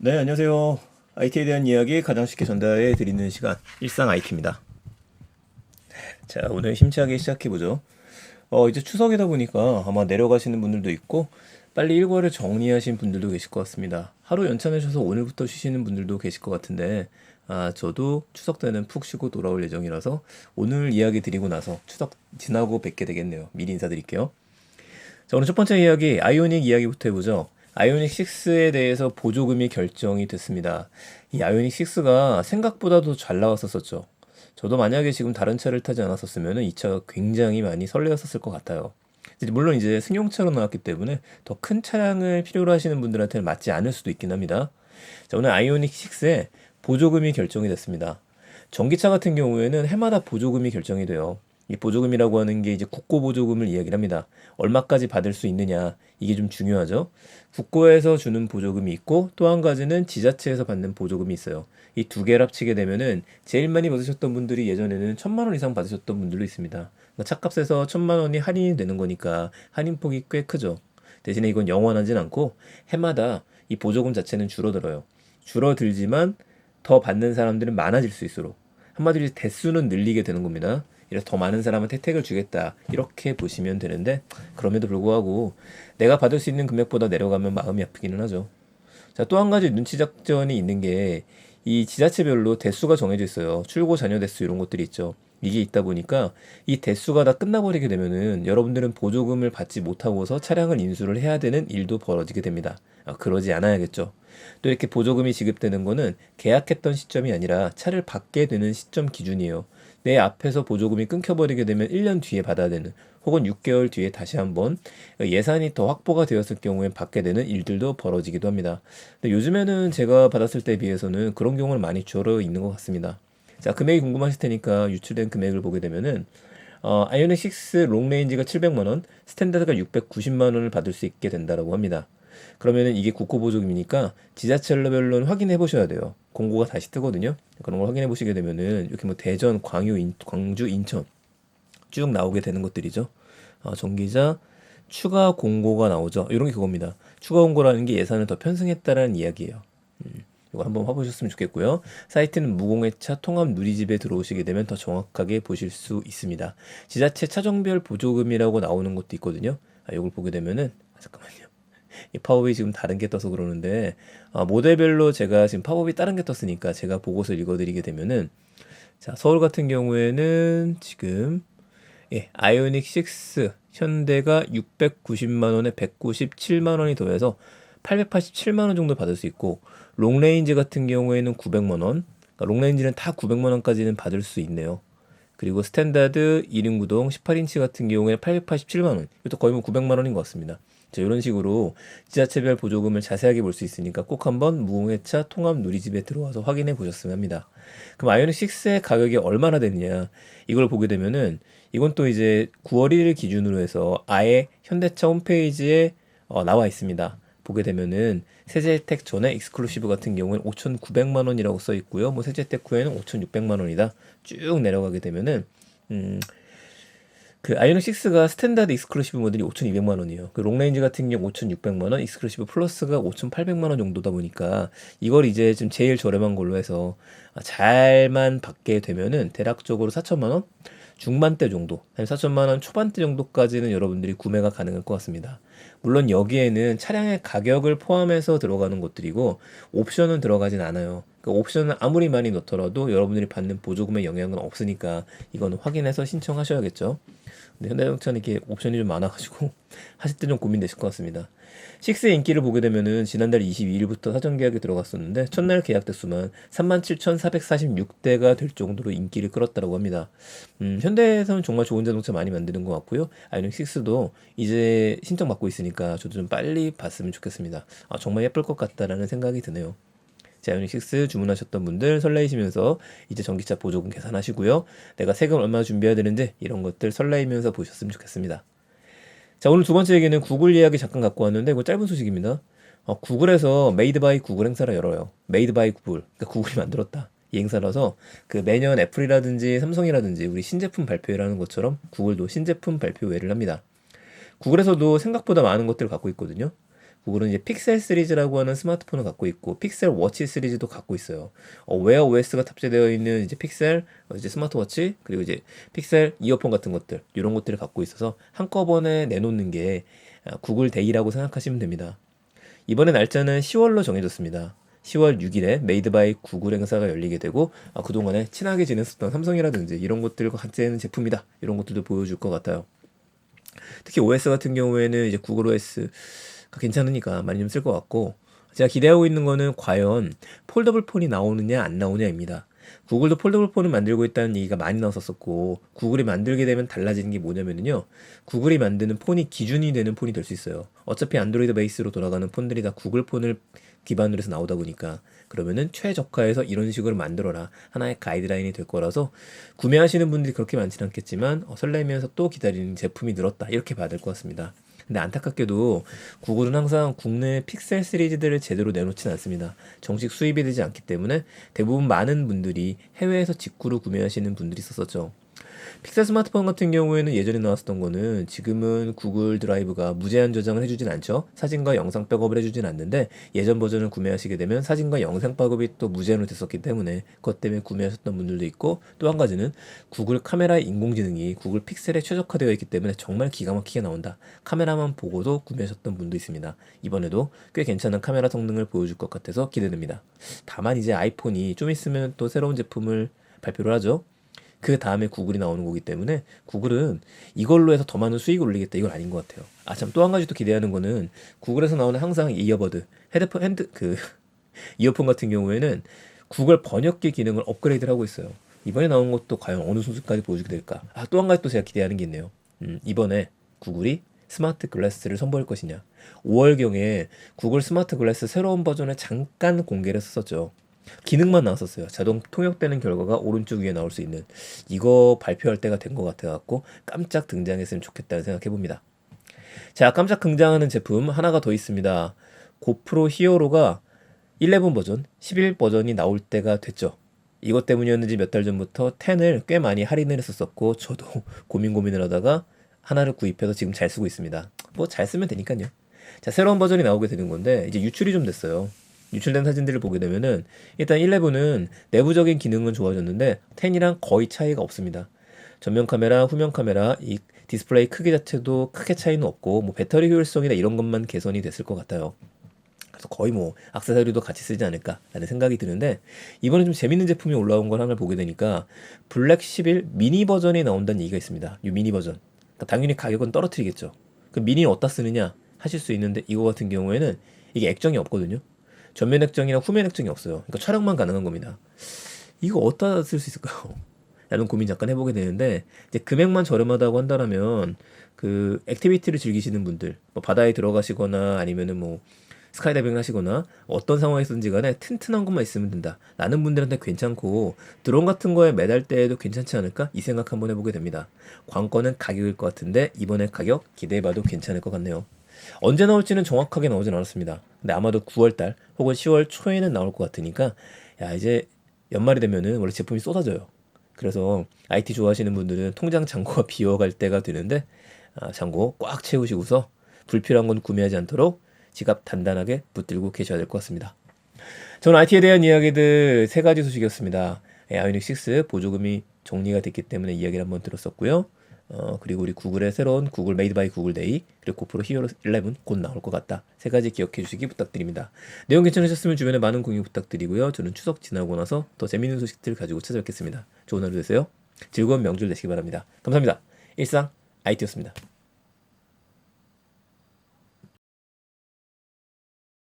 네, 안녕하세요. IT에 대한 이야기 가장 쉽게 전달해 드리는 시간, 일상 IT입니다. 자, 오늘 심차게 시작해 보죠. 어, 이제 추석이다 보니까 아마 내려가시는 분들도 있고, 빨리 일과를 정리하신 분들도 계실 것 같습니다. 하루 연차 내셔서 오늘부터 쉬시는 분들도 계실 것 같은데, 아, 저도 추석 때는 푹 쉬고 돌아올 예정이라서 오늘 이야기 드리고 나서 추석 지나고 뵙게 되겠네요. 미리 인사드릴게요. 자, 오늘 첫 번째 이야기, 아이오닉 이야기부터 해보죠. 아이오닉 6에 대해서 보조금이 결정이 됐습니다. 이 아이오닉 6가 생각보다도 잘 나왔었었죠. 저도 만약에 지금 다른 차를 타지 않았었으면 이 차가 굉장히 많이 설레었었을 것 같아요. 물론 이제 승용차로 나왔기 때문에 더 큰 차량을 필요로 하시는 분들한테는 맞지 않을 수도 있긴 합니다. 자, 오늘 아이오닉 6에 보조금이 결정이 됐습니다. 전기차 같은 경우에는 해마다 보조금이 결정이 돼요. 이 보조금이라고 하는 게 이제 국고 보조금을 이야기를 합니다. 얼마까지 받을 수 있느냐 이게 좀 중요하죠. 국고에서 주는 보조금이 있고 또 한 가지는 지자체에서 받는 보조금이 있어요. 이 두 개를 합치게 되면은 제일 많이 받으셨던 분들이 예전에는 천만 원 이상 받으셨던 분들도 있습니다. 그러니까 차값에서 천만 원이 할인이 되는 거니까 할인폭이 꽤 크죠. 대신에 이건 영원하진 않고 해마다 이 보조금 자체는 줄어들어요. 줄어들지만 더 받는 사람들은 많아질 수 있도록 한마디로 대수는 늘리게 되는 겁니다. 이래서 더 많은 사람한테 혜택을 주겠다 이렇게 보시면 되는데 그럼에도 불구하고 내가 받을 수 있는 금액보다 내려가면 마음이 아프기는 하죠. 자, 또 한 가지 눈치 작전이 있는 게 이 지자체별로 대수가 정해져 있어요. 출고 잔여 대수 이런 것들이 있죠. 이게 있다 보니까 이 대수가 다 끝나버리게 되면은 여러분들은 보조금을 받지 못하고서 차량을 인수를 해야 되는 일도 벌어지게 됩니다. 아, 그러지 않아야겠죠. 또 이렇게 보조금이 지급되는 거는 계약했던 시점이 아니라 차를 받게 되는 시점 기준이에요. 내 앞에서 보조금이 끊겨버리게 되면 1년 뒤에 받아야 되는 혹은 6개월 뒤에 다시 한번 예산이 더 확보가 되었을 경우에 받게 되는 일들도 벌어지기도 합니다. 근데 요즘에는 제가 받았을 때에 비해서는 그런 경우는 많이 줄어 있는 것 같습니다. 자, 금액이 궁금하실 테니까 유출된 금액을 보게 되면은 어, 아이오닉 6 롱레인지가 700만 원, 스탠다드가 690만 원을 받을 수 있게 된다라고 합니다. 그러면은 이게 국고 보조금이니까 지자체별로는 확인해 보셔야 돼요. 공고가 다시 뜨거든요. 그런 걸 확인해 보시게 되면은 이렇게 뭐 대전, 광유, 인, 광주, 인천 쭉 나오게 되는 것들이죠. 어, 전기자 추가 공고가 나오죠. 이런 게 그겁니다. 추가 공고라는 게 예산을 더 편성했다라는 이야기예요. 음, 이거 한번 봐보셨으면 좋겠고요. 사이트는 무공해차 통합 누리집에 들어오시게 되면 더 정확하게 보실 수 있습니다. 지자체 차종별 보조금이라고 나오는 것도 있거든요. 아, 이걸 보게 되면은 아, 잠깐만요. 이 팝업이 지금 다른 게 떠서 그러는데 아, 모델별로 제가 지금 팝업이 다른 게 떴으니까 제가 보고서 읽어드리게 되면은 자 서울 같은 경우에는 지금 예, 아이오닉 6 현대가 690만 원에 197만 원이 더해서 887만 원 정도 받을 수 있고 롱레인지 같은 경우에는 900만 원. 그러니까 롱레인지는 다 900만 원까지는 받을 수 있네요. 그리고 스탠다드 1인 구동 18인치 같은 경우에는 887만 원. 이것도 거의 뭐 900만 원인 것 같습니다. 자, 이런 식으로 지자체별 보조금을 자세하게 볼 수 있으니까 꼭 한번 무공해차 통합 누리집에 들어와서 확인해 보셨으면 합니다. 그럼 아이오닉 6의 가격이 얼마나 되느냐 이걸 보게 되면은 이건 또 이제 9월 1일 기준으로 해서 아예 현대차 홈페이지에 어, 나와 있습니다. 보게 되면은 세제 혜택 전에 익스클루시브 같은 경우는 5,900만 원이라고 써 있고요. 뭐 세제 혜택 후에는 5,600만 원이다. 쭉 내려가게 되면은 음, 그 아이오닉 6가 스탠다드 익스클루시브 모델이 5,200만 원이에요. 그 롱레인지 같은 경우 5,600만 원, 익스클루시브 플러스가 5,800만 원 정도다 보니까 이걸 이제 좀 제일 저렴한 걸로 해서 잘만 받게 되면은 대략적으로 4천만 원 중반대 정도, 한 4천만 원 초반대 정도까지는 여러분들이 구매가 가능할 것 같습니다. 물론 여기에는 차량의 가격을 포함해서 들어가는 것들이고 옵션은 들어가진 않아요. 그 옵션을 아무리 많이 넣더라도 여러분들이 받는 보조금의 영향은 없으니까 이거는 확인해서 신청하셔야겠죠. 근데 현대자동차는 이렇게 옵션이 좀 많아가지고 하실 때 좀 고민되실 것 같습니다. 6의 인기를 보게 되면은 지난달 22일부터 사전 계약이 들어갔었는데 첫날 계약 대수만 37,446대가 될 정도로 인기를 끌었다고 합니다. 음, 현대에서는 정말 좋은 자동차 많이 만드는 것 같고요. 아이오닉 6도 이제 신청 받고 있으니까 저도 좀 빨리 봤으면 좋겠습니다. 아, 정말 예쁠 것 같다라는 생각이 드네요. 자, 아이오닉 6 주문하셨던 분들 설레이시면서 이제 전기차 보조금 계산하시고요. 내가 세금 얼마 준비해야 되는데 이런 것들 설레이면서 보셨으면 좋겠습니다. 자, 오늘 두 번째 얘기는 구글 이야기 잠깐 갖고 왔는데 이거 짧은 소식입니다. 어, 구글에서 메이드 바이 구글 행사를 열어요. 메이드 바이 구글. 그러니까 구글이 만들었다. 이 행사라서 그 매년 애플이라든지 삼성이라든지 우리 신제품 발표회라는 것처럼 구글도 신제품 발표회를 합니다. 구글에서도 생각보다 많은 것들을 갖고 있거든요. 구글은 이제 픽셀 시리즈라고 하는 스마트폰을 갖고 있고 픽셀 워치 시리즈도 갖고 있어요. 어, 웨어 OS가 탑재되어 있는 이제 픽셀 어, 이제 스마트워치 그리고 이제 픽셀 이어폰 같은 것들 이런 것들을 갖고 있어서 한꺼번에 내놓는 게 아, 구글 데이라고 생각하시면 됩니다. 이번에 날짜는 10월로 정해졌습니다. 10월 6일에 메이드 바이 구글 행사가 열리게 되고 아, 그동안에 친하게 지냈었던 삼성이라든지 이런 것들과 같이 하는 제품이다 이런 것들도 보여줄 것 같아요. 특히 OS 같은 경우에는 이제 구글 OS가 괜찮으니까 많이 좀 쓸 것 같고. 제가 기대하고 있는 거는 과연 폴더블 폰이 나오느냐 안 나오냐입니다. 구글도 폴더블 폰을 만들고 있다는 얘기가 많이 나왔었고 구글이 만들게 되면 달라지는 게 뭐냐면요 구글이 만드는 폰이 기준이 되는 폰이 될 수 있어요. 어차피 안드로이드 베이스로 돌아가는 폰들이 다 구글 폰을 기반으로 해서 나오다 보니까. 그러면은 최저가에서 이런 식으로 만들어라. 하나의 가이드라인이 될 거라서 구매하시는 분들이 그렇게 많지는 않겠지만 어, 설레면서 또 기다리는 제품이 늘었다. 이렇게 봐야 될 것 같습니다 근데 안타깝게도 구글은 항상 국내 픽셀 시리즈들을 제대로 내놓지는 않습니다. 정식 수입이 되지 않기 때문에 대부분 많은 분들이 해외에서 직구로 구매하시는 분들이 있었었죠. 픽셀 스마트폰 같은 경우에는 예전에 나왔었던 거는 지금은 구글 드라이브가 무제한 저장을 해주진 않죠. 사진과 영상 백업을 해주진 않는데 예전 버전을 구매하시게 되면 사진과 영상 백업이 또 무제한으로 됐었기 때문에 그것 때문에 구매하셨던 분들도 있고 또 한 가지는 구글 카메라의 인공지능이 구글 픽셀에 최적화되어 있기 때문에 정말 기가 막히게 나온다. 카메라만 보고도 구매하셨던 분도 있습니다. 이번에도 꽤 괜찮은 카메라 성능을 보여줄 것 같아서 기대됩니다. 다만 이제 아이폰이 좀 있으면 또 새로운 제품을 발표를 하죠. 그 다음에 구글이 나오는 거기 때문에 구글은 이걸로 해서 더 많은 수익을 올리겠다 이건 아닌 것 같아요. 아 참 또 한 가지 또 기대하는 거는 구글에서 나오는 항상 이어버드 헤드폰 핸드 그 이어폰 같은 경우에는 구글 번역기 기능을 업그레이드를 하고 있어요. 이번에 나온 것도 과연 어느 순서까지 보여주게 될까? 아 또 한 가지 또 제가 기대하는 게 있네요. 음, 이번에 구글이 스마트 글래스를 선보일 것이냐. 5월경에 구글 스마트 글래스 새로운 버전을 잠깐 공개를 했었죠. 기능만 나왔었어요. 자동 통역되는 결과가 오른쪽 위에 나올 수 있는 이거 발표할 때가 된 것 같아갖고 깜짝 등장했으면 좋겠다는 생각해 봅니다. 자, 깜짝 등장하는 제품 하나가 더 있습니다. 고프로 히어로가 11 버전, 11 버전이 나올 때가 됐죠. 이것 때문이었는지 몇 달 전부터 10을 꽤 많이 할인을 했었었고 저도 고민 고민을 하다가 하나를 구입해서 지금 잘 쓰고 있습니다. 뭐 잘 쓰면 되니까요. 자, 새로운 버전이 나오게 되는 건데 이제 유출이 좀 됐어요. 유출된 사진들을 보게 되면은 일단 11은 내부적인 기능은 좋아졌는데 10이랑 거의 차이가 없습니다. 전면 카메라, 후면 카메라, 이 디스플레이 크기 자체도 크게 차이는 없고 뭐 배터리 효율성이나 이런 것만 개선이 됐을 것 같아요. 그래서 거의 뭐 악세사리도 같이 쓰지 않을까라는 생각이 드는데 이번에 좀 재밌는 제품이 올라온 걸 하나 보게 되니까 블랙 11 미니 버전이 나온다는 얘기가 있습니다. 이 미니 버전. 그러니까 당연히 가격은 떨어뜨리겠죠. 그 미니 어디다 쓰느냐 하실 수 있는데 이거 같은 경우에는 이게 액정이 없거든요. 전면 액정이랑 후면 액정이 없어요. 그러니까 촬영만 가능한 겁니다. 이거 어디다 쓸 수 있을까요? 라는 고민 잠깐 해보게 되는데 이제 금액만 저렴하다고 한다라면 그 액티비티를 즐기시는 분들 뭐 바다에 들어가시거나 아니면은 뭐 스카이다이빙 하시거나 어떤 상황에서든지 간에 튼튼한 것만 있으면 된다 라는 분들한테 괜찮고 드론 같은 거에 매달 때에도 괜찮지 않을까 이 생각 한번 해보게 됩니다 관건은 가격일 것 같은데 이번에 가격 기대해봐도 괜찮을 것 같네요 언제 나올지는 정확하게 나오진 않았습니다. 근데 아마도 9월달 혹은 10월 초에는 나올 것 같으니까 야 이제 연말이 되면은 원래 제품이 쏟아져요. 그래서 IT 좋아하시는 분들은 통장 잔고가 비어갈 때가 되는데 아, 잔고 꽉 채우시고서 불필요한 건 구매하지 않도록 지갑 단단하게 붙들고 계셔야 될 것 같습니다. 저는 IT에 대한 이야기들 세 가지 소식이었습니다. 예, 아이오닉 6 보조금이 정리가 됐기 때문에 이야기를 한번 들었었고요. 어, 그리고 우리 구글의 새로운 구글 메이드 바이 구글 데이 그리고 고프로 히어로 11 곧 나올 것 같다. 세 가지 기억해 주시기 부탁드립니다. 내용 괜찮으셨으면 주변에 많은 공유 부탁드리고요. 저는 추석 지나고 나서 더 재밌는 소식들 가지고 찾아뵙겠습니다. 좋은 하루 되세요. 즐거운 명절 되시기 바랍니다. 감사합니다. 일상 IT였습니다.